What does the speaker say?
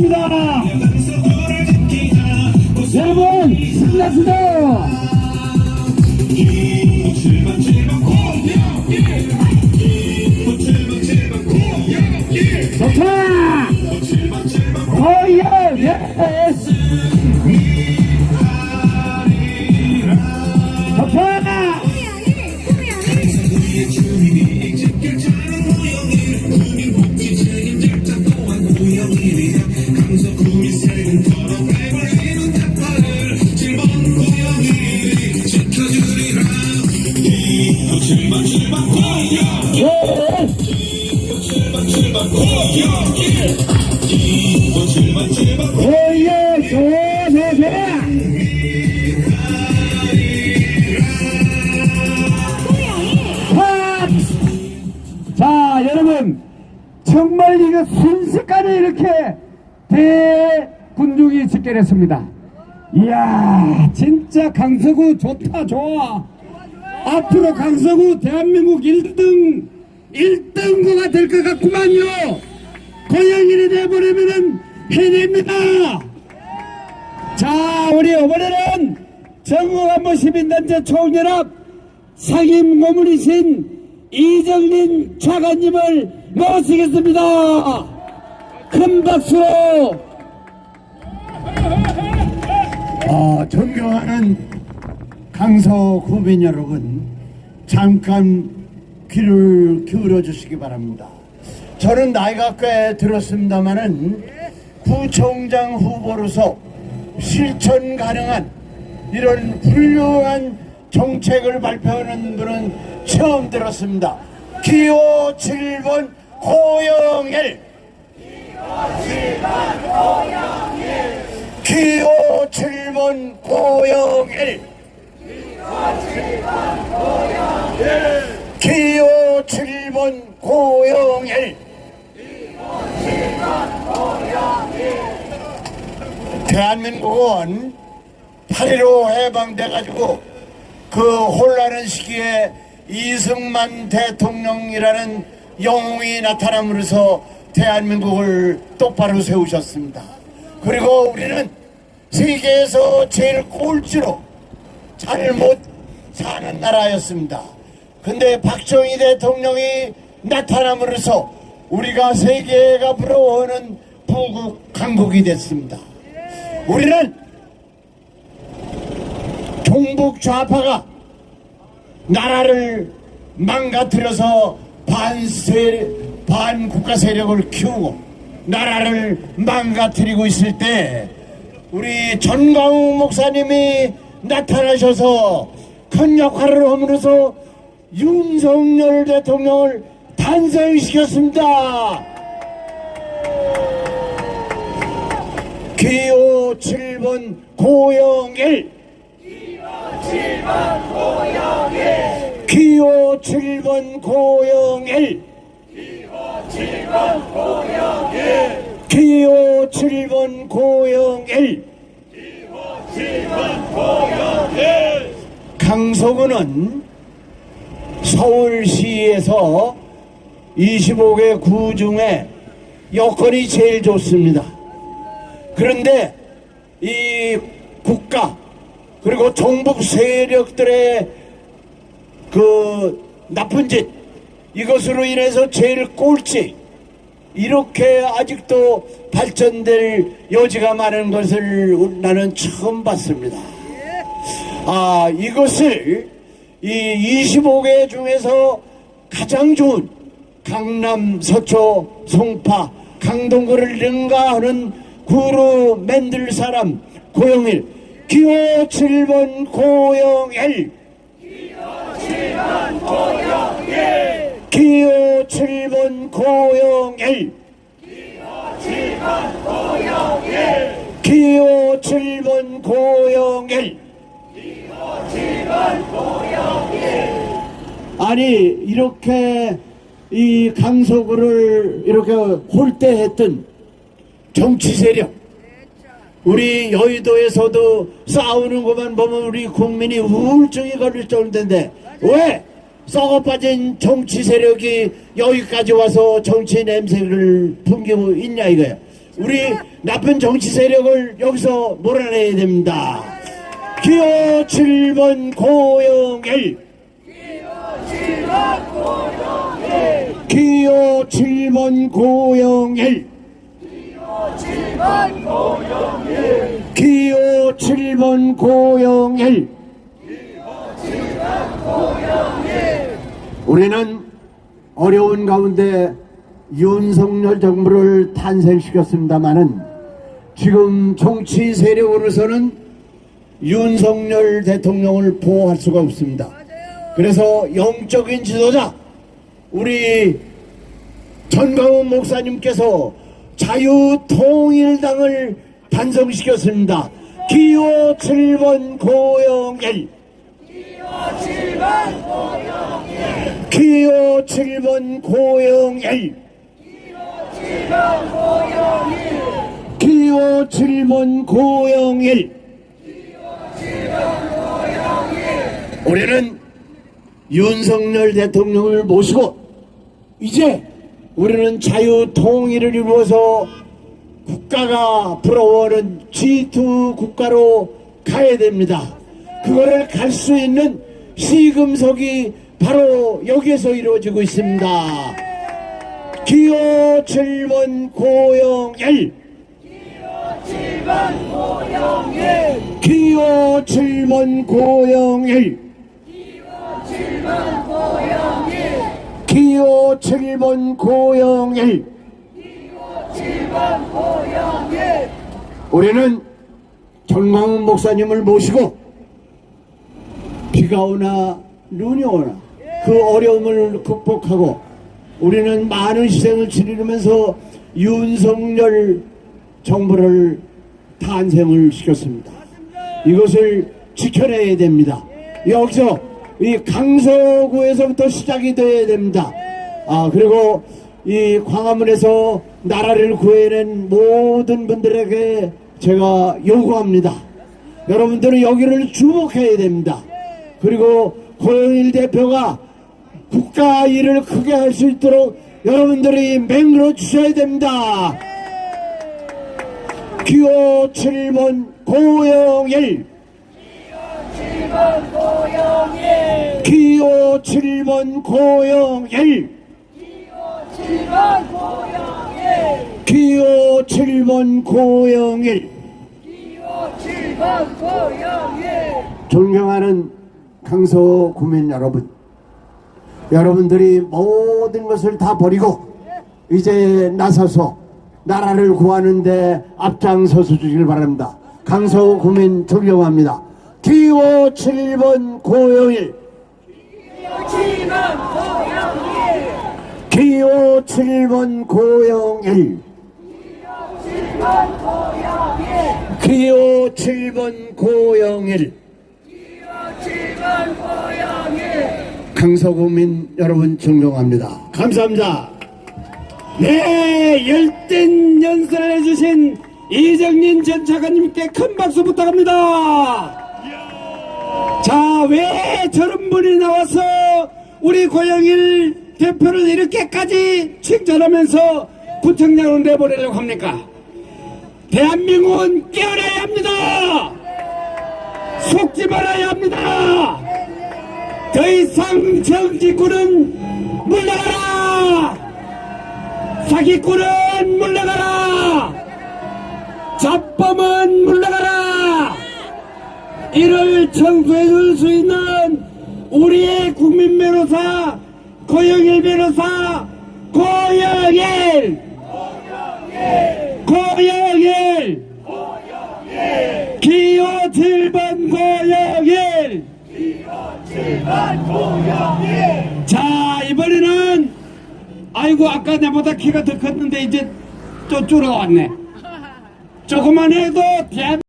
축하드립니다. 여러분, 신났습니다. 오예! 좋아, 좋아, 좋아! 팝! 자, 여러분, 정말 이거 순식간에 이렇게 대군중이 집결했습니다. 이야, 진짜 강서구 좋다, 좋아. 앞으로 강서구 대한민국 1등, 1등구가 될 것 같구만요. 고양이를 내보내면은 해냅니다. 자, 우리 이번에는 전국안보 시민단체 총연합 상임 고문이신 이정린 차관님을 모시겠습니다. 큰 박수로 어, 존경하는 강서 구민 여러분, 잠깐 귀를 기울여 주시기 바랍니다. 저는 나이가 꽤 들었습니다만은 부총장 후보로서 실천 가능한 이런 훌륭한 정책을 발표하는 분은 처음 들었습니다. 기호 7번 고영일. 기호 7번 고영일. 기호 7번 고영일 대한민국은 8.15 해방돼가지고 그 혼란한 시기에 이승만 대통령이라는 영웅이 나타남으로써 대한민국을 똑바로 세우셨습니다. 그리고 우리는 세계에서 제일 꼴찌로 잘못 사는 나라였습니다. 근데 박정희 대통령이 나타남으로써 우리가 세계가 부러워하는 부국 강국이 됐습니다. 우리는 종북 좌파가 나라를 망가뜨려서 반세 반국가 세력을 키우고 나라를 망가뜨리고 있을 때 우리 전광훈 목사님이 나타나셔서 큰 역할을 함으로써 윤석열 대통령을 탄생시켰습니다. 기호 7번 고영일. 기호 7번 고영일. 기호 7번 고영일. 강서구는 서울시에서 25개 구 중에 여건이 제일 좋습니다. 그런데 이 국가 그리고 정북 세력들의 그 나쁜 짓 이것으로 인해서 제일 꼴찌 이렇게 아직도 발전될 여지가 많은 것을 나는 처음 봤습니다. 아 이것을 이 25개 중에서 가장 좋은 강남, 서초, 송파, 강동구를 능가하는 구로 만들 사람 고영일. 기호 7번 고영일. 기호 7번 고영일. 기호 7번 고영일. 아니 이렇게 이 강서구를 이렇게 홀대했던 정치 세력. 우리 여의도에서도 싸우는 것만 보면 우리 국민이 우울증이 걸릴 정도인데 왜 썩어 빠진 정치 세력이 여기까지 와서 정치 냄새를 풍기고 있냐 이거야. 우리 나쁜 정치 세력을 여기서 몰아내야 됩니다. 기호 7번 고영일. 기호 7번 고영일 기호 7번 고영일 우리는 어려운 가운데 윤석열 정부를 탄생시켰습니다마는 지금 정치 세력으로서는 윤석열 대통령을 보호할 수가 없습니다. 그래서 영적인 지도자 우리 전광훈 목사님께서 자유통일당을 단성시켰습니다. 기호 7번 고영일. 기호 7번 고영일. 기호 7번 고영일. 우리는 윤석열 대통령을 모시고 이제 우리는 자유 통일을 이루어서 국가가 부러워하는 G2 국가로 가야 됩니다. 그거를 갈 수 있는 시금석이 바로 여기에서 이루어지고 있습니다. 기호 7번 고영일 기호 7번 고영일 기호 7번 고영일 우리는 정광훈 목사님을 모시고 비가 오나 눈이 오나 그 어려움을 극복하고 우리는 많은 희생을 치르면서 윤석열 정부를 탄생을 시켰습니다. 이것을 지켜내야 됩니다. 여기서 이 강서구에서부터 시작이 돼야 됩니다. 아 그리고 이 광화문에서 나라를 구해낸 모든 분들에게 제가 요구합니다. 여러분들은 여기를 주목해야 됩니다. 그리고 고영일 대표가 국가 일을 크게 할 수 있도록 여러분들이 맹글어 주셔야 됩니다. 기호 7번 고영일 기호 7번 고영일. 기호 7번 고영일. 존경하는 강서 구민 여러분. 여러분들이 모든 것을 다 버리고 이제 나서서 나라를 구하는데 앞장서서 주길 바랍니다. 강서 구민 존경합니다 기호 7번 고영일. 기호 7번 고영일. 기호 7번 고영일. 강서구민 여러분 존경합니다. 감사합니다. 네, 열띤 연설을 해주신 이정민 전 차관님께 큰 박수 부탁합니다. 자, 왜 저런 분이 나와서 우리 고영일 대표를 이렇게까지 칭찬하면서 부청장으로 내보내려고 합니까? 대한민국은 깨어나야 합니다. 속지 말아야 합니다. 더 이상 정치꾼은 물러가라! 사기꾼은 물러가라! 잡범은! 이를 청소해 줄 수 있는 우리의 국민 변호사 고영일 변호사 고영일! 고영일! 기호 7번 고영일! 자 이번에는 아이고 아까 나보다 키가 더 컸는데 이제 또 줄어왔네. 조금만 해도 대한